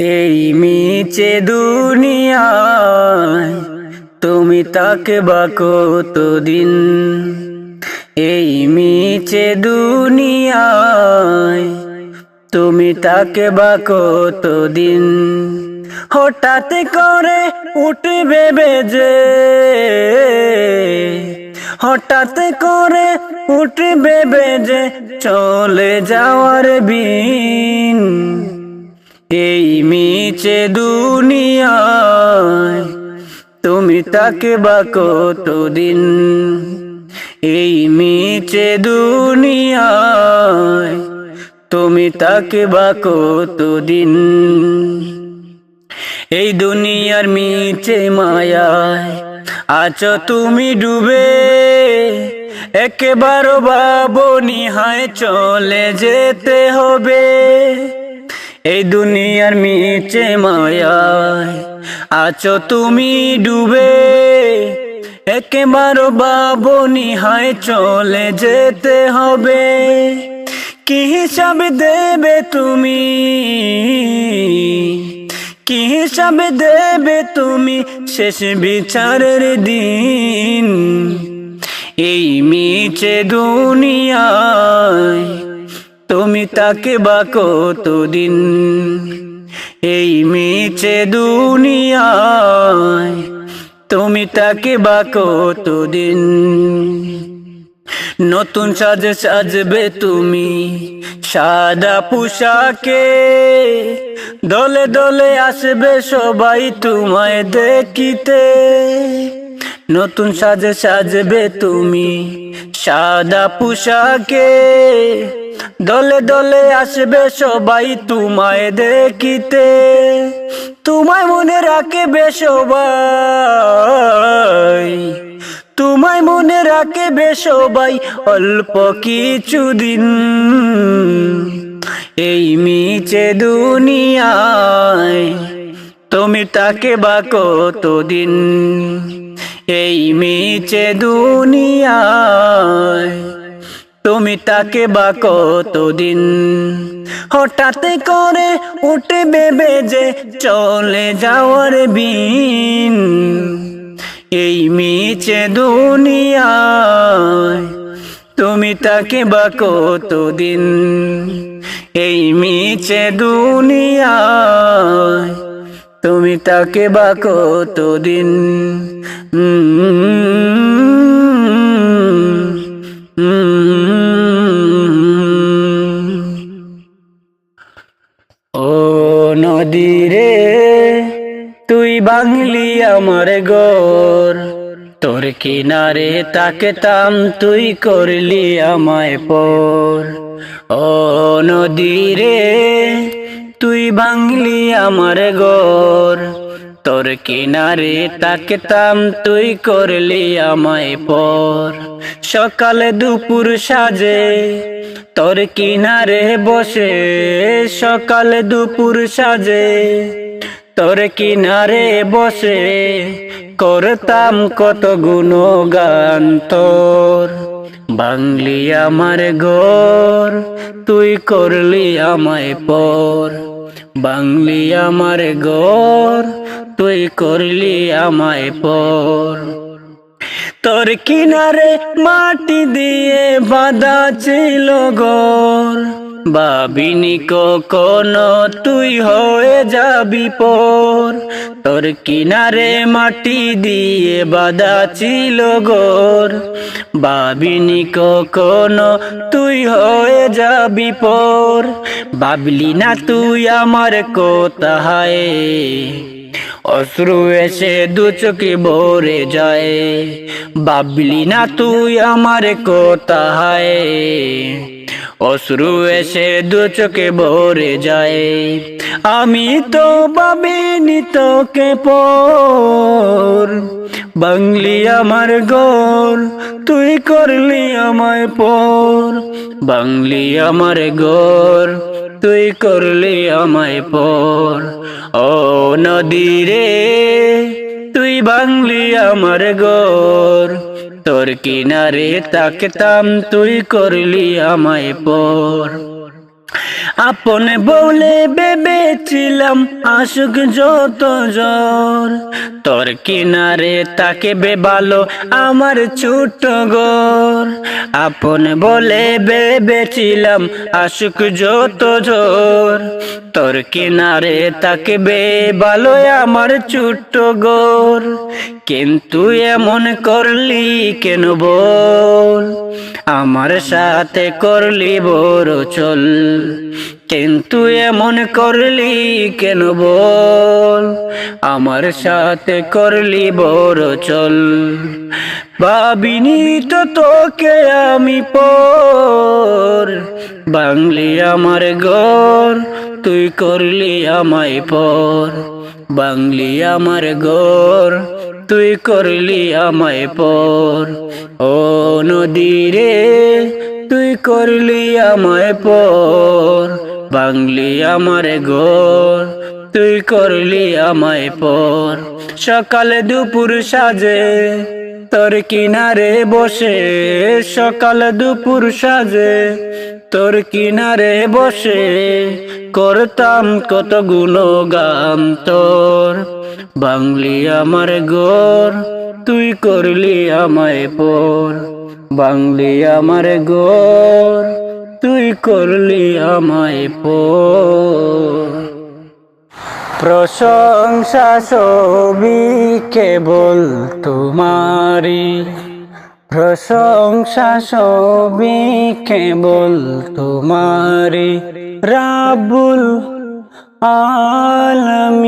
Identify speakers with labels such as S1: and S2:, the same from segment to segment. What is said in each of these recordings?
S1: এই মিচে দুনিয়ায় তুমি তাকে বা কতদিন? এই মিচে দুনিয়ায় তুমি তাকে বা কতদিন? হঠাৎ করে উঠবে বেজে, হঠাৎ করে উঠবে বেজে চলে যাওয়ার বিন। এই মিচে দুনিয়ায় তুমি তাকে বা কতদিন? এই মিচে দুনিয়ায় তুমি তাকে বা কতদিন? এই দুনিয়ার মিচে মায়ায় আছো তুমি ডুবে, একেবারও বাবনি হায় চলে যেতে হবে। এই দুনিয়ার মিচে মায়ায় আছো তুমি ডুবে। একেবারও বাবনি হায় চলে যেতে হবে। কি হিসাব দেবে তুমি? কি হিসাব দেবে তুমি শেষ বিচারের দিন? এই মিচে দুনিয়ায় তুমি তাকে বা কতদিন? এই মিচে দুনিয়ায় তুমি তাকে বা কতদিন? নতুন সাজ সাজবে তুমি সাদা পোশাকে। দলে দলে আসবে সবাই তোমায় দেখিতে। নতুন সাজে সাজবে তুমি সাদা পোশাকে। দলে দলে আসবে সবাই তোমায় দেখিতে। তোমায় মনে রাখবে সবাই। তোমায় মনে রাখবে সবাই অল্প কিছুদিন। এই মিচে দুনিয়ায় তুমি তাকে বা কতদিন? এই মিচে দুনিয়ায় তুমি তাকে বা কতদিন হঠাৎ করে উঠে বেবে যে চলে যাওয়ার বিন? এই মিচে দুনিয়ায় তুমি তাকে বা কতদিন? এই মিচে দুনিয়ায় তুমি তাকে বা কতদিন? ও বাংলি আমার গর। তোর কিনারে তাকতাম, তুই করলি আমায় পর। ও নদী রে তুই বাংলি আমার গর। তোর কিনারে তাকতাম, তুই করলি আমায় পর। সকালে দুপুর সাজে, তোর কিনারে বসে, সকালে দুপুর সাজে। তোর কিনারে বসে করতাম কত গুণগান তোর। বাংলি আমার গোর তুই করলি আমায় পর। বাংলি আমার গোর তুই করলি আমায় পর। তোর কিনারে মাটি দিয়ে বাঁধা ছিল গোর ভাবিনি কখনো তুই হয়ে যাবি পর। তোর কিনারে মাটি দিয়ে বাঁধা ছিল গোর ভাবিনি কখনো তুই হয়ে যাবি পর। ভাবলি না তুই আমার কোথায়? অশ্রু এসে দু চোখে ভরে যায়। ভাবলি না তুই আমার কোথায়? অশ্রু এসে দু চোখে ভরে যায়। আমি তো ভাবিনি তোকে পর। বাংলি আমার গোর তুই করলি আমায় পর। বাংলি আমার গোর তুই করলি আমায় পর। ও নদী রে, তুই বাংলি আমার গোর তোর কিনারে তাকতাম তুই করলি আমায় পর। আপন বলে ভেবেছিলাম আশুক যত জ্বর তোর কিনারে তাকে বেবালো আমার ছোট গর। আপন বলে ভেবেছিলাম আশুক যত জ্বর তোর কিনারে তাকে বেবালো আমার ছোট গর। কিন্তু এমন করলি কেন বল? আমার সাথে করলি বড় চল। কিন্তু এমন করলি কেন বল? আমার সাথে করলি বড় চল। ভাবিনি তো তোকে আমি পর। বাংলি আমার গর তুই করলি আমায় পর। বাংলি আমার গর তুই করলি আমায় পর। ও নদী রে, তুই করলি আমায় পর। বাংলি আমার গর তুই করলি আমায় পর। সকালে দুপুর সাজে, তোর কিনারে বসে। সকাল দুপুর সাজে তোর কিনারে বসে করতাম কত গুণগান তোর। বাংলি আমার গোর, তুই করলি আমায় পর। বাংলি আমার গোর, তুই করলি আমায় পর। প্রশংসা ছবি কেবল তোমারি প্রশংসা ছবি কেবল তোমারি রাবুল আলমিন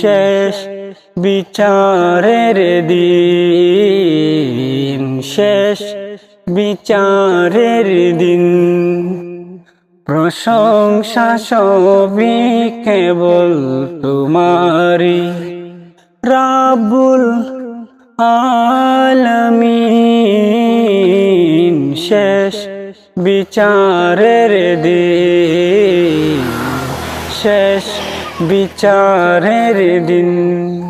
S1: শেষ বিচারের দিন, শেষ বিচারের দিন। প্রশংসা সবই কেবল তোমারি রাবুল আলমিন, শেষ বিচারের দিন, শেষ বিচারের দিন।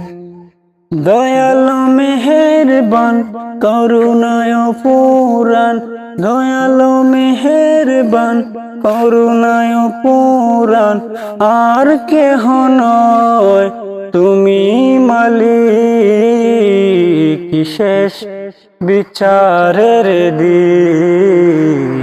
S1: দয়ালু মেহেরবান, করুণায় পুরাণ। দয়ালু মেহেরবান, করুণায় পুরাণ। আর কেহ নয়, তুমি মালিক। শেষ বিচারের দিন।